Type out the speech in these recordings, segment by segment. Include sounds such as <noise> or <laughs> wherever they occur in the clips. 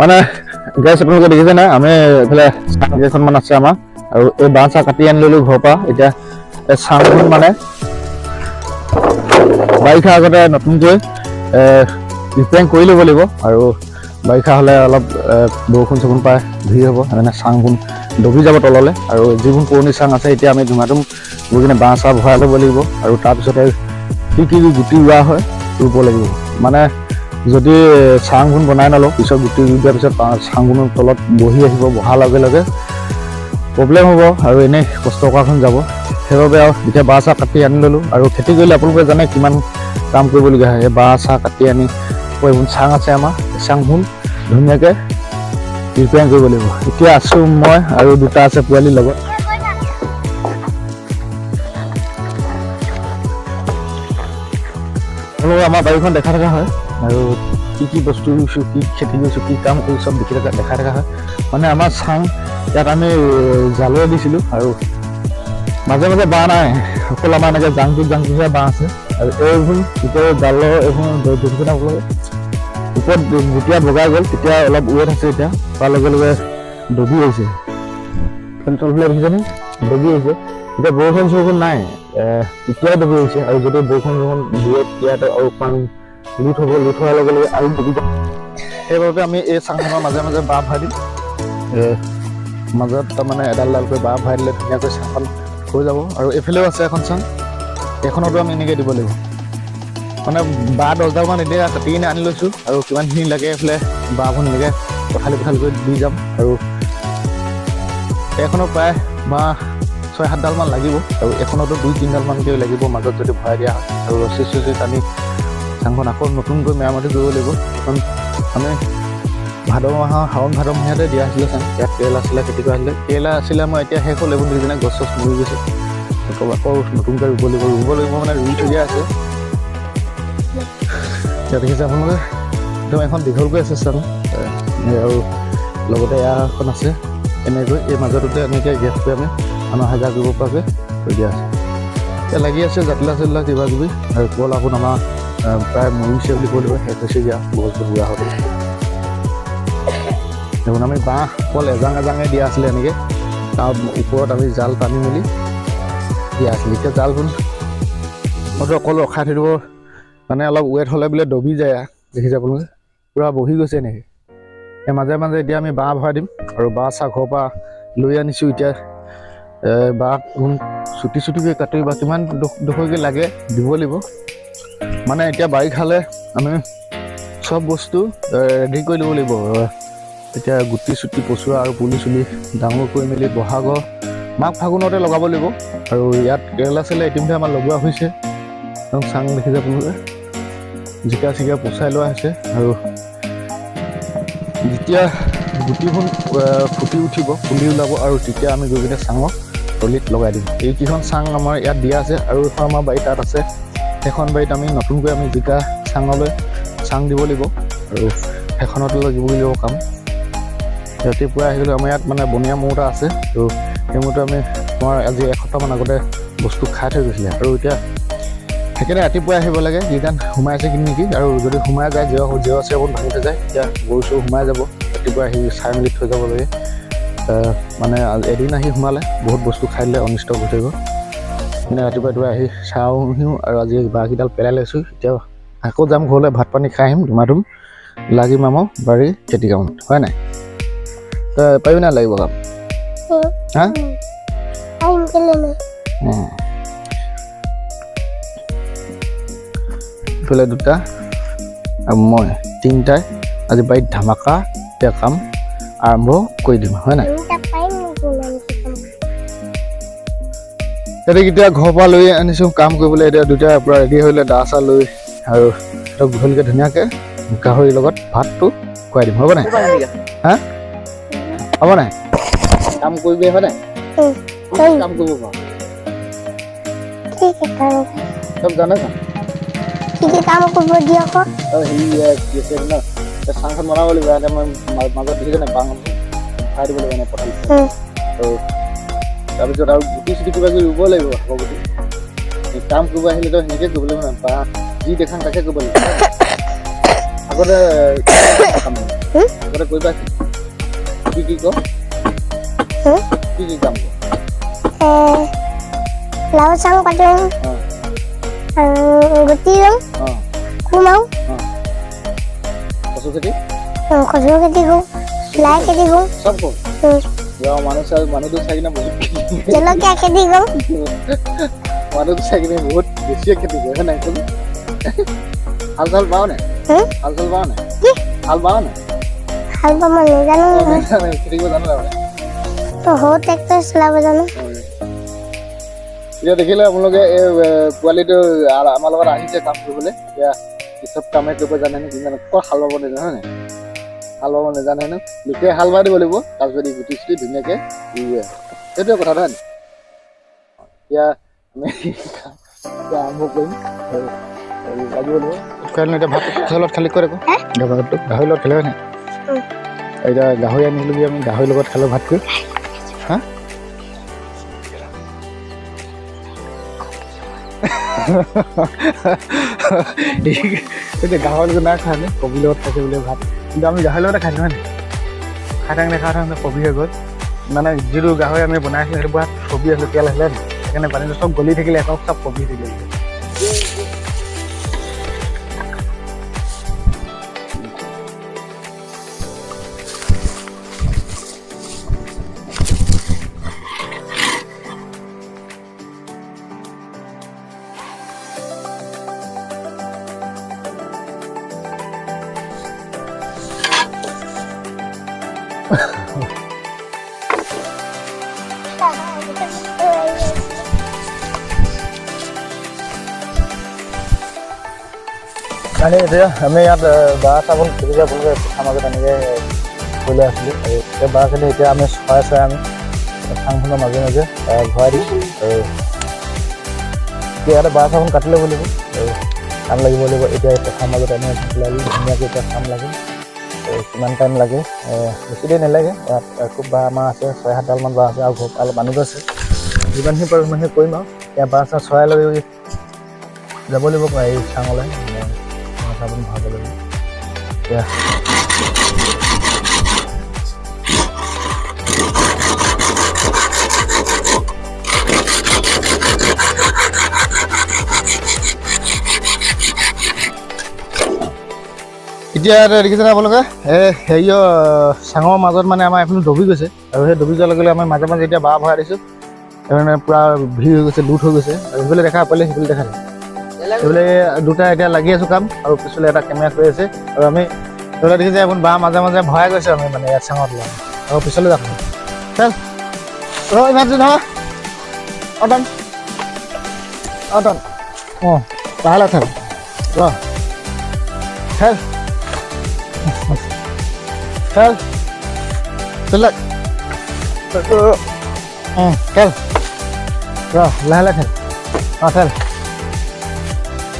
মানে গেছ আপোনালোকে দেখিছে নাই আমি এইফালে চাং কেইখনমান আছে আমাৰ। আৰু এই বাঁহ চাহ কাটি আনি ল'লোঁ ঘৰৰ পৰা। এতিয়া চাংখন মানে বাৰিষা আগতে নতুনকৈ ৰিপেয়াৰিং কৰি ল'ব লাগিব। আৰু বাৰিষা হ'লে অলপ বৰষুণ চৰষুণ পাই ভিৰ হ'ব। সেইকাৰণে চাংবোৰ ডবি যাব তললৈ। আৰু যিবোৰ পুৰণি চাং আছে এতিয়া আমি ধুমাধুম গৈ কিনে বাঁহ চাহ ভৰাই ল'ব লাগিব। আৰু তাৰপিছতে কি কি গুটি ৰোৱা হয় ৰুব লাগিব। মানে যদি চাংখন বনাই নলওঁ পিছত গুটি দিয়াৰ পিছত চাংখনৰ তলত বহি আহিব বহাৰ লগে লগে প্ৰব্লেম হ'ব আৰু এনেই কষ্ট কৰাখন যাব। সেইবাবে আৰু এতিয়া বাঁহ চাহ কাটি আনি ল'লোঁ আৰু খেতি কৰিলে আপোনালোকে জানে কিমান কাম কৰিবলগীয়া হয়। এই বাঁহ চাহ কাটি আনি এইবোৰ চাং আছে আমাৰ চাংখন ধুনীয়াকৈ ৰিপেয়াৰিং কৰিব লাগিব। এতিয়া আছোঁ মই আৰু দুটা আছে পোৱালিৰ লগত। আমাৰ বাৰীখন দেখা থকা হয়। আৰু কি কি বস্তু ৰুইছোঁ কি খেতি কৰিছোঁ কি কাম কৰিছোঁ চব দেখি থকা দেখা থকা হয়। মানে আমাৰ চাং ইয়াত আমি জালৈ দিছিলোঁ আৰু মাজে মাজে বাঁহ নাই। অকল আমাৰ এনেকৈ জাংটোত জাংটোহে বাঁহ আছে। আৰু এইবোৰ ভিতৰৰ জালৰ এইবোৰ দেখিছে নে আপোনালোকে ওপৰত যেতিয়া বগাই গ'ল তেতিয়া অলপ ৱেট আছে এতিয়া। তাৰ লগে লগে ডবি আহিছে তলফালে দেখিছেনে? ডবি আহিছে এতিয়া বৰষুণ চৰষুণ নাই তেতিয়াই ডবি আহিছে আৰু যদি বৰষুণ চৰষুণ দিয়ে তেতিয়াতো আৰু অকণমান লুট হ'ব লুট হোৱাৰ লগে লগে আৰু ডুবি যাব। সেইবাবে আমি এই চাংখনৰ মাজে মাজে বাঁহ ভৰাই দিম। মাজত তাৰমানে এডাল এডালকৈ বাঁহ ভৰাই দিলে ধুনীয়াকৈ চাংখন হৈ যাব। আৰু এইফালেও আছে এখন চাং। এইখনতো আমি এনেকৈ দিব লাগিব। মানে বাঁহ দহডালমান এতিয়া কাটি কিনে আনি লৈছোঁ। আৰু কিমানখিনি লাগে এইফালে বাঁহবোৰ এনেকৈ পথালি পথালিকৈ দি যাম। আৰু এইখনত প্ৰায় বাঁহ ছয় সাতডালমান লাগিব। আৰু এইখনতো দুই তিনিডালমানকৈ লাগিব মাজত যদি ভৰাই দিয়া হয়। আৰু ৰছী চছী টানি চাংখন আকৌ নতুনকৈ মেৰামতি কৰিব লাগিব। এখন আমি ভাদ মাহৰ শাওণ ভাদ মহীয়াতে দিয়া আছিলে চাং ইয়াত কেৰেলা আছিলে খেতি কৰা আছিলে। কেৰেলা আছিলে মই এতিয়া শেষ হ'ল এইবোৰ দেখিছেনে গছ চছ মৰি গৈছে। আকৌ আকৌ নতুনকৈ ৰুব লাগিব। ৰুব লাগিব মানে ৰুই থৈ দিয়া আছে। এতিয়া দেখিছে আপোনালোকে? একদম এখন দীঘলকৈ আছে চাং আৰু লগতে এয়া এখন আছে। এনেকৈ এই মাজতে এনেকৈ গেছটো আমি মানুহ হাজাৰ কৰিব পৰাকৈ থৈ দিয়া আছে। এতিয়া লাগি আছে জাতিলা চাতিলা কিবা কিবি আৰু কল আকৌ আমাৰ প্ৰায় মৰিছে বুলি লাগিব শেষ হৈছে দিয়া গছটো বুঢ়া হ'ব দেখোন আমি বাঁহ কল এজাং এজাঙে দিয়া আছিলে এনেকৈ তাৰ ওপৰত আমি জাল টানি মেলি দিয়া আছিলে এতিয়া জালখন মইতো অকল ৰখাই থৈ দিব মানে অলপ ৱেট হ'লে বোলে দবি যায়। দেখিছে আপোনালোকে পূৰা বহি গৈছে এনেকৈ এই মাজে মাজে এতিয়া আমি বাঁহ ভৰাই দিম আৰু বাঁহ চাহ ঘৰৰ পৰা লৈ আনিছোঁ এতিয়া বাঁহ চুটি চুটিকৈ কাটি বা কিমান দুখ দুখকৈ লাগে দিব লাগিব মানে এতিয়া বাৰিষালে আমি চব বস্তু ৰেডি কৰি ল'ব লাগিব। এতিয়া গুটি চুটি পচোৱা আৰু পুলি চুলি ডাঙৰ কৰি মেলি বহাগৰ মাঘ ফাগুনতে লগাব লাগিব। আৰু ইয়াত কেৰেলা চেৰেলা ইতিমধ্যে আমাৰ লগোৱা হৈছে। একদম চাং দেখিছে আপোনালোকে। জিকা চিকা পচাই লোৱা হৈছে। আৰু যেতিয়া গুটিখন ফুটি উঠিব পুলি ওলাব আৰু তেতিয়া আমি গৈ কিনে চাঙৰ তলিত লগাই দিম। এইকেইখন চাং আমাৰ ইয়াত দিয়া আছে আৰু এখন আমাৰ বাৰী তাত আছে। সেইখন বাৰীত আমি নতুনকৈ আমি জিকা চাঙলৈ চাং দিব লাগিব। আৰু সেইখনতো লাগিব লাগিব কাম। ৰাতিপুৱা আহিলে আমাৰ ইয়াত মানে বনীয়া মৌ এটা আছে। আৰু সেই মৌটো আমি তোমাৰ আজি এসপ্তাহমান আগতে বস্তু খাই থৈ গৈছিলে। আৰু এতিয়া সেইকাৰণে ৰাতিপুৱাই আহিব লাগে। যিজন সোমাই আছে কিনি নেকি? আৰু যদি সোমাই যায় জেও জেও চেওবোৰ ভাঙি থৈ যায় তেতিয়া গৰু চৰু সোমাই যাব। ৰাতিপুৱা আহি চাই মেলি থৈ যাব লাগে। মানে এদিন আহি সোমালে। বহুত বস্তু খাই দিলে অনিষ্ট কৰি থাকিব। মানে ৰাতিপুৱা ৰাতিপুৱা আহি চাওঁহিও আৰু আজি বাঁহকেইডাল পেলাই লৈছোঁ। এতিয়া আকৌ যাম ঘৰলৈ ভাত পানী খাই আহিম ধুমা ধুম লাগিম আমাৰ বাৰীৰ খেতি কামত হয় নাই? তই পাৰিবি নাই লাগিব কাম? হা। ইফালে দুটা আৰু মই তিনিটাই আজি বাৰীত ধামাকা এতিয়া কাম আৰম্ভ কৰি দিম হয় নাই? এতিয়া ঘৰৰ পৰা লৈ আনিছোঁ কাম কৰিবলৈ এতিয়া দুটাই পূৰা ৰেডি হ'লে দা চা লৈ আৰু সিহঁতক গধূলিকৈ ধুনীয়াকৈ গাহৰিৰ লগত ভাতটো খুৱাই দিম হ'ব নাই? হা? হ'ব নাই? কাম কৰিবি হয় নাই. কাম কৰিব পাৰ. চব জানে ka mo po ba di ako? আৰু হেৰি কি আছে ন? চাংখন বনাব লাগিব মাজত দেখিছে নাই বাং খাই দিব লাগিব পঠালি Hmm. আৰু তাৰপিছত আৰু গুটি চুটি কিবা কিবি ৰুব লাগিব আকৌ গুটি। এই কাম কৰিব আহিলেতো সেনেকৈ কৰিব লাগিব নহয় বা যি দেখাম তাকে কৰিব লাগিব আগতে কাম আগতে কৈ? পাইছে কি কি? ক কি কি? কাম লাও চাং পাতোঁ আৰু গুটি ৰুওঁ অঁ কোৰ মাৰোঁ কচু খেতি? খজুৰ খেতি কৰোঁ লাই খেতি কৰোঁ। চব কৰ? উম, ইয়াৰ মানুহ চাই মানুহটো চাই কিনে বহুত জলকীয়া খেতি কৰোঁ মানুহটো চাই কিনে বহুত বেছিয়ে খেতি কৰে হয় নাই কোন হাল চাল বাও নাই হুম? হাল চাল বাও নাই কি? হাল বাও নাই হাল বাব নাজানো অঁ, নহয় নাজানে, খেতি কৰিব জানো তাৰমানে তো সৰু ট্ৰেক্টৰ চলাব জানো এতিয়া দেখিলে আপোনালোকে এই এ, পোৱালিটো হাল বাব নাজানে হয় হেনো। লোকে হাল বাই দিব লাগিব তাৰপিছত ই গুটি চুটি ধুনীয়াকৈ ৰুৱে। সেইটোৱে কথা নহয় এতিয়া আমি এতিয়া আৰম্ভ কৰিম। লাগিব এতিয়া ভাত লগত খালি কৰে গাহৰি লগত খালে হয় নাই। এতিয়া গাহৰি আনিলোগৈ আমি গাহৰিৰ লগত খালোঁ ভাতটো হা? <laughs> এতিয়া গাহৰি লগত নাই নে? কবিৰ লগত খাইছে বোলে ভাত। কিন্তু আমি গাহৰিৰ লগতে খাইছোঁ হয় নাই খাই থাকোঁতে খাই থাকোঁতে কবি হৈ গ'ল। মানে যিটো গাহৰি আমি বনাইছিলোঁ সেইটো পৰা কবি আছিলে তেল আছিলে? সেইকাৰণে পানীটো চব গলি থাকিলে একো চব কবি থাকিলে। মানে এতিয়া আমি ইয়াত বাঁহ চাবোন সুবিধা আপোনালোকে মাজত এনেকৈ কৰি লৈ আছিলোঁ আৰু সেই বাঁহখিনি এতিয়া আমি চৰাই চৰাই আমি চাংখনৰ মাজে মাজে ভৰাই দিম। আৰু এতিয়া ইয়াতে বাঁহ চাবোন কাটি ল'ব লাগিব আৰু কাম লাগিব লাগিব এতিয়া এই পথাৰ মাজত এনে লাগি ধুনীয়াকৈ এতিয়া কাম লাগে। কিমান টাইম লাগে বেছি দেৰি নালাগে। ইয়াত খুব বাঁহ আমাৰ আছে ছয় সাতডালমান বাঁহ আছে আৰু ঘৰ অলপ মানুহো আছে যিমানখিনি পাৰোঁ সিমানখিনি কৰিম আৰু এতিয়া বাঁহ চাহ চৰাই লৈ যাব লাগিব এই চাঙলৈ। চাবোন ভৰাব লাগিব এতিয়া এতিয়া দেখিছেনে আপোনালোকে? এই হেৰিয়ৰ চাঙৰ মাজত মানে আমাৰ এইফালে ডবি গৈছে। আৰু সেই ডবি যোৱাৰ লগে লগে আমি মাজে মাজে এতিয়া বাঁহ ভৰাই দিছোঁ। সেইকাৰণে পূৰা ভিৰ হৈ গৈছে, লুট হৈ গৈছে। আৰু সেইফালে দেখা পালে সেইফালে দেখা নাই। সেইফালে দুটা এতিয়া লাগি আছোঁ কাম, আৰু পিছলৈ এটা কেমেৰা কৰি আছে, আৰু আমি সেইফালে দেখিছে আপুনি বাঁহ মাজে মাজে ভৰাই গৈছে আমি মানে ইয়াত চাঙত লৈ আৰু পিছলৈ যাম। চেল ৰ ইমানটো নহয়। অটন অটন অঁ লাহে থাক ৰ। খেল খেল চলাক খেল ৰ, লাহে লাহে খেল অঁ খেল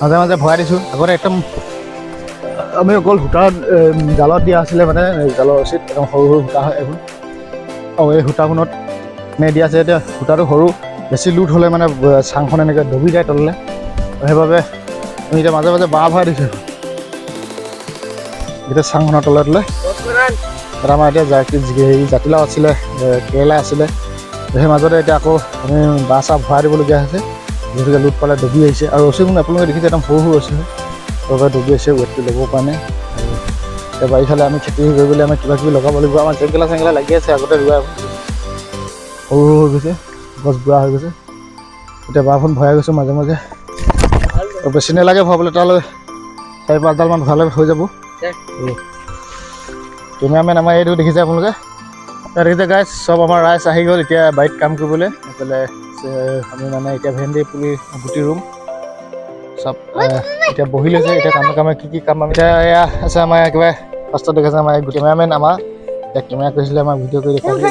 মাজে মাজে ভৰাই দিছোঁ। আগতে একদম আমি অকল সূতাত জালত দিয়া আছিলে মানে জালৰ ৰচিত একদম সৰু সৰু সূতা হয় এইবোৰ। আৰু এই সূতাখনত মে দিয়া আছে এতিয়া, সূতাটো সৰু, বেছি লুট হ'লে মানে চাংখন এনেকৈ ডবি যায় তললৈ। সেইবাবে আমি এতিয়া মাজে মাজে বাঁহ ভৰাই দিছোঁ। এতিয়া চাংখনৰ তলে তলে তাত আমাৰ এতিয়া হেৰি জাতিলাও আছিলে কেৰেলা আছিলে। সেই মাজতে এতিয়া আকৌ আমি বাঁহ চাহ ভৰাই দিবলগীয়া হৈছে। যিহেতুকে লোট পালে ডবি আহিছে। আৰু ৰছীবোৰ আপোনালোকে দেখিছে একদম সৰু সৰু হয় তাৰপৰা ডবি আহিছে ৱেটটো ল'ব নাই আৰু এতিয়া বাৰিষালে আমি খেতি কৰিবলৈ আমি কিবা কিবি লগাব লাগিব। আমাৰ জেংকেলা চেংকেলা লাগি আছে আগতে ৰোৱা সৰু সৰু হৈ গৈছে গছ বুঢ়া হৈ গৈছে। এতিয়া বাঁহখন ভৰাই গৈছোঁ মাজে মাজে আৰু বেছি নালাগে ভৰাবলৈ তালৈ চাৰি পাঁচডালমান ভৰালে হৈ যাব। কেমেৰামেন আমাৰ এইটো দেখিছে আপোনালোকে? দেখিছে গাইজ চব আমাৰ ৰাইজ আহি গ'ল এতিয়া বাৰীত কাম কৰিবলৈ। এইফালে আমি মানে এতিয়া ভেন্দি পুলি গুটি ৰুম। চব এতিয়া বহি লৈছে এতিয়া কামে কামে কি কি কাম আমি এতিয়া এয়া আছে আমাৰ একেবাৰে ফাৰ্ষ্টত দেখাইছে আমাৰ কেমেৰামেন আমাৰ এতিয়া কেমেৰা কৰিছিলে আমাৰ ভিডিঅ' কৰি দেখাইছিলে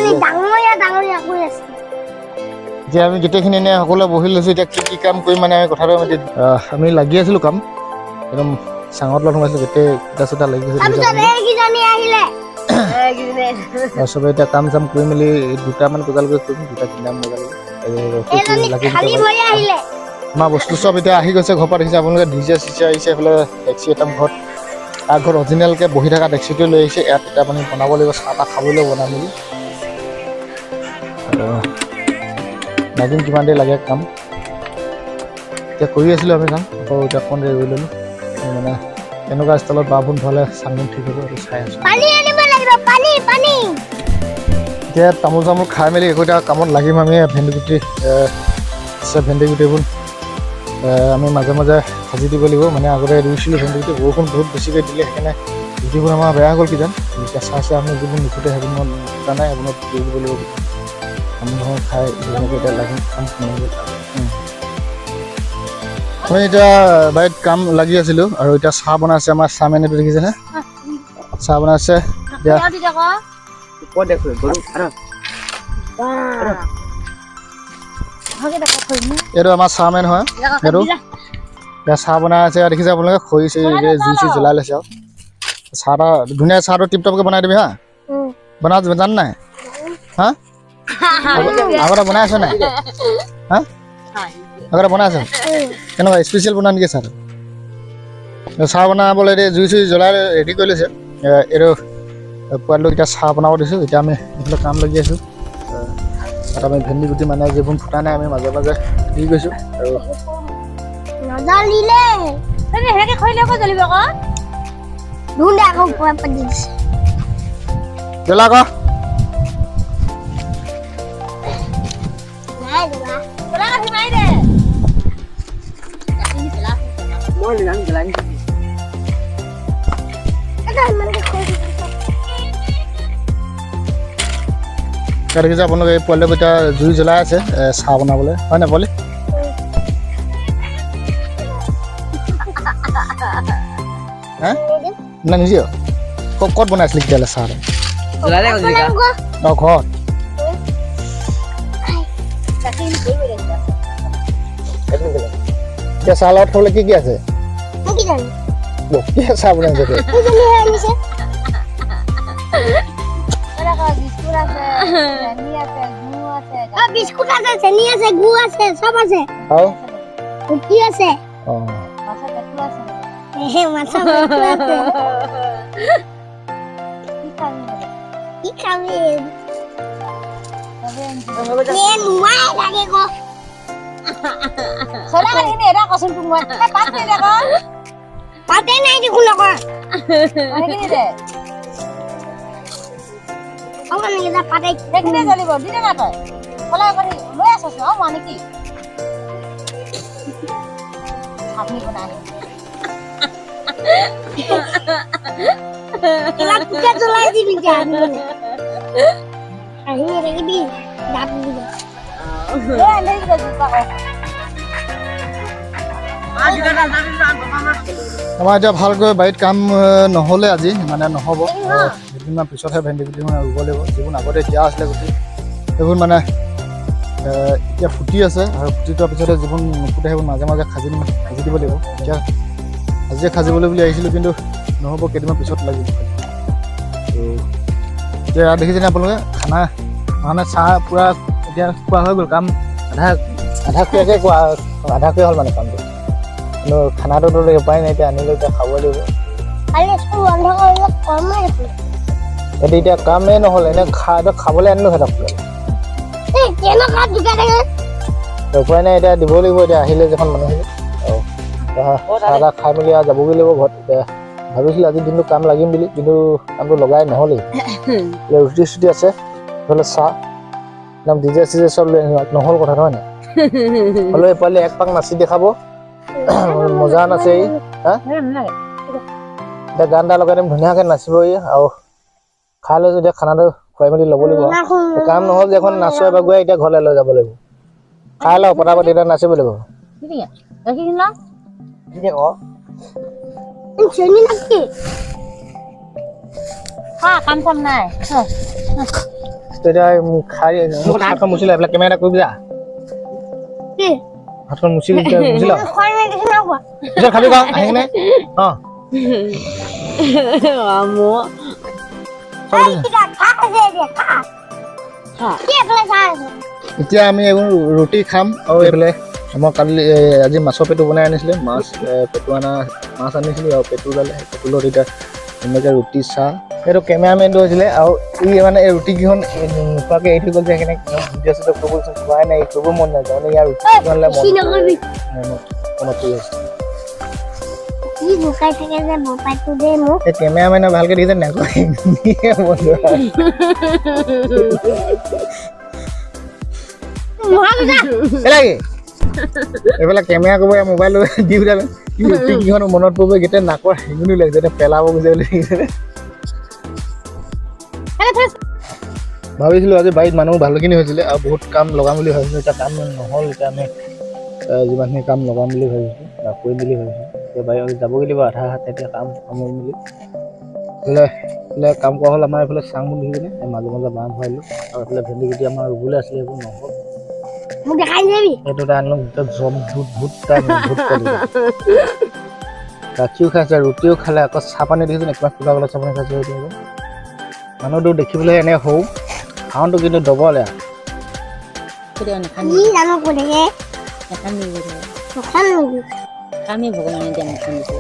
এতিয়া আমি গোটেইখিনি এনে সকলোৱে বহি লৈছোঁ এতিয়া কি কি কাম কৰিম মানে আমি কথাটো আমি আমি লাগি আছিলোঁ কাম। একদম চাঙত লগত সোমাইছিলোঁ গোটেই ইটা চিটা লাগি গৈছে দেখিছে তাৰপিছত আপুনি? এইকেইজনী আহিলে। আৰু চবে এতিয়া কাম চাম কৰি মেলি দুটামান বজালৈকে কৰিম দুটা তিনিটামান বজালৈকে। আমাৰ বস্তু চব এতিয়া আহি গৈছে ঘৰৰ পৰা দেখিছে আপোনালোকে ডিজে চিজে আহিছে এইফালে টেক্সি এটা ঘৰত। তাৰ ঘৰত অৰিজিনেলকৈ বহি থকা টেক্সিটো লৈ আহিছে ইয়াত এতিয়া আপুনি বনাব লাগিব চাহ তাহ খাবলৈ বনাই মেলি। নাজিম কিমান দেৰি লাগে কাম? এতিয়া কৰি আছিলোঁ আমি কাম আকৌ এতিয়া অকণ দেৰি ৰৈ ল'লোঁ। মানে এনেকুৱা ষ্টাইলত বাঁহবোৰ ভৰালে চাংখন ঠিক হ'ব সেইটো চাই আছোঁ। এতিয়া তামোল চামোল খাই মেলি একো এতিয়া কামত লাগিম আমি ভেন্দি গুটি এ, আছে ভেন্দি গুটিবোৰ আমি মাজে মাজে ভাজি দিব লাগিব মানে আগতে ৰুইছিলোঁ ভেন্দি গুটি বৰষুণ বহুত বেছিকৈ দিলে সেইকাৰণে গুটিবোৰ আমাৰ বেয়া হৈ গ'ল কিজান। কেঁচা আছে আমি যিবোৰ নুফুটে সেইবোৰ মই নুফুটা নাই সেইবোৰত দি দিব লাগিব। তামোল চামোল খাই ধুনীয়াকৈ এতিয়া লাগিম কাম আমি এতিয়া বাৰীত কাম লাগি আছিলোঁ আৰু এতিয়া চাহ বনাইছে আমাৰ চাহ মেনুটো দেখিছেনে? চাহ বনাইছে। এতিয়া এইটো আমাৰ চাহমেন হয়। এইটো। এতিয়া চাহ বনাই আছে দেখিছে আপোনালোকে খৰি চৰি জুই চুই জ্বলাই লৈছে আৰু। চাহ এটা ধুনীয়া চাহটো টিপ টপকৈ বনাই দিবি হা। বনাব জান নাই? হা? আগতে বনাই আছ নাই? হা? আগতে বনাই আছ? কেনেকুৱা স্পেচিয়েল বনাই নেকি চাহটো চাহ বনাবলৈ জুই চুই জ্বলাই ৰেডি কৰি লৈছে। এইটো পোৱালিটোক এতিয়া চাহ বনাব দিছোঁ এতিয়া আমি এইফালে কাম লাগি আছোঁ। তাত আমি ভেন্দি গুটি মানে যিবোৰ ফুটা নাই আমি মাজে মাজে দি গৈছোঁ। আৰু নজ্বলিলে সেনেকে খৰিলে আকৌ জ্বলিব আকৌ? ধুন্দে আকৌ পুৰা পাতি দিছে। জ্বলা আকৌ। নাই দিবা জ্বলা কাঠি মাৰি দে। এটা ইমানকে খৰি এটা কিছু আপনার এই পল্লে এটা জুই জ্বলাই আছে চাহ বনাবলৈ। হয় নে বলি হ্যাঁ না নিজেও? ক'ত বনাইছিলি তেতিয়াহ'লে চাহ অঁ ঘৰত। এতিয়া চাহ লগত খাবলৈ কি কি আছে? চাহ বনাইছে বিস্কুট আছে চেনি আছে গু আছে হ্যাঁ বিস্কুট আছে চেনি আছে গু আছে সব আছে হ্যাঁ কুকি আছে ও মাছের পেটু আছে হ্যাঁ মাছের পেটু আছে কি খাবি কি খাবি Nen mai lagi kok. Soalnya kan ini ada kosong tungguan. Pasti deh kok. Pasti nih di kulo kok. Ini gini deh. ওখানে গিয়ে পাঠাই দেখলে আমাৰ এতিয়া ভালকৈ বাৰীত কাম নহ'লে আজি মানে নহ'ব। দুদিনমান পিছতহে ভেন্দি মানে ৰুব লাগিব। যিবোৰ আগতে দিয়া আছিলে গুটি সেইবোৰ মানে এতিয়া ফুটি আছে আৰু ফুটি যোৱাৰ পিছতে যিবোৰ নুফুটে সেইবোৰ মাজে মাজে খাজি খাজি দিব লাগিব। এতিয়া আজিয়ে খাজিবলৈ বুলি আহিছিলোঁ কিন্তু নহ'ব কেইদিনমান পিছত লাগিব। এতিয়া দেখিছেনে আপোনালোকে? খানা মানে চাহ পূৰা এতিয়া খোৱা হৈ গ'ল কাম আধা আধা খোৱাকৈ খোৱা আধা খোৱা হ'ল মানে কামটো। কিন্তু খানাটোতো উপায় নাই এতিয়া আনিলোঁ এতিয়া খাব লাগিব। দেখোন এতিয়া কামেই নহ'ল এনে খা খাবলৈ আনিলোঁ সিহঁতক। উপায় নাই এতিয়া দিবই লাগিব এতিয়া আহিলে যিখন এতিয়া চাহ তাহ খাই মেলি আৰু যাবগৈ লাগিব ঘৰত এতিয়া ভাবিছিলোঁ আজিৰ দিনটো কাম লাগিম বুলি কিন্তু কামটো লগাই নহ'লেই। এতিয়া ৰুটি চুটি আছে এইফালে চাহ একদম ডিজে চিজে চব লৈ। নহ'ল কথা নহয় নাই? হ'লেও এইফালে এক পাক নাচি দেখাব। মজা নাচে ই এতিয়া গান এটা লগাই দিম ধুনীয়াকৈ নাচিব ই আৰু খাই লৈ এতিয়া খানাটো খুৱাই মেলি ল'ব লাগিব। কাম নহ'ল যে এখন নাচোৱে বাগুৱাই এতিয়া ঘৰলৈ লৈ যাব লাগিব। খাই লওঁ পটাপট এতিয়া নাচিব লাগিব। এইবিলাক কেমেৰা কৰিবি যা। হাতখন মুচি খাবি আহি কিনে। অঁ। এতিয়া আছে এতিয়া আমি এইবোৰ ৰুটি খাম। আৰু এইফালে মই কালি আজি মাছৰ পেটু বনাই আনিছিলে। মাছ পেটু অনা মাছ আনিছিলোঁ আৰু পেটু ওলালে পেটুলত এতিয়া ধুনীয়াকৈ ৰুটি চাহ। এইটো কেমেৰামেনটো হৈছিলে আৰু ই মানে এই ৰুটিকেইখন নোখোৱাকৈ এৰি থৈ গ'ল যে সেইকাৰণে ভিডিঅ' চিডিঅ' কৰিব খোৱাই নাই কৰিব মন নাযায়। মানে ইয়াৰ ৰুটি বনালে মন নকৰিবি মনত মনত পৰি আছে। কি লুকাই থাকে যে মোবাইলটো দে মোক। এই কেমেৰামেনে ভালকৈ দেখিছে নাই কয় বন্ধু। এইফালে কেমেৰা কৰিব মোবাইল দি উঠালে। ৰুটিকেইখন মনত পৰিব গোটেই নাকৰ হেঙুনি লাগিছে এতিয়া পেলাব গৈছে বুলি ভাবিছিলোঁ আজি বাৰীত মানুহ ভালখিনি হৈছিলে আৰু বহুত কাম লগাম বুলি ভাবিছিলোঁ এতিয়া কাম নহ'ল এতিয়া যিমানখিনি কাম লগাম বুলি ভাবিছোঁ কৰিম বুলি ভাবিছোঁ এতিয়া বাৰীত যাবগৈ লাগিব আধা হাত এতিয়া কাম সামৰিম বুলি এইফালে এইফালে কাম কৰা হ'ল আমাৰ এইফালে চাং বুলি কিনে এই মাজে মাজে বাঁহ ভৰাইলোঁ আৰু এইফালে ভেন্দি গুটি আমাৰ ৰুবলৈ আছিলে এইবোৰ নহ'ল মোক দেখাই এটা আনিলোঁ গোটেই জম ভূত ভূত গাখীৰো খাইছে ৰুটিও খালে আকৌ চাহ পানী দেখিছোঁ একমাহ কিবা অলপ চাহ পানী খাইছে সেইটো আকৌ মানুহটো দেখিবলৈ এনে সৰু খাওঁটো কিন্তু ডবল এয়া কেতিয়াও আমি ভগবানের যে মুখখন দিছি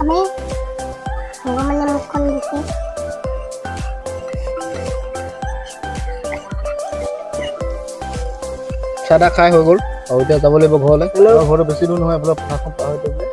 আমি ভগবানের মুখখন দিছি চাহ তাহ খাই হৈ গ'ল। আৰু এতিয়া যাব লাগিব ঘৰলৈ। ঘৰত বেছি দূৰ নহয় আপোনাৰ পথাৰখন পাৰ হৈ গ'লে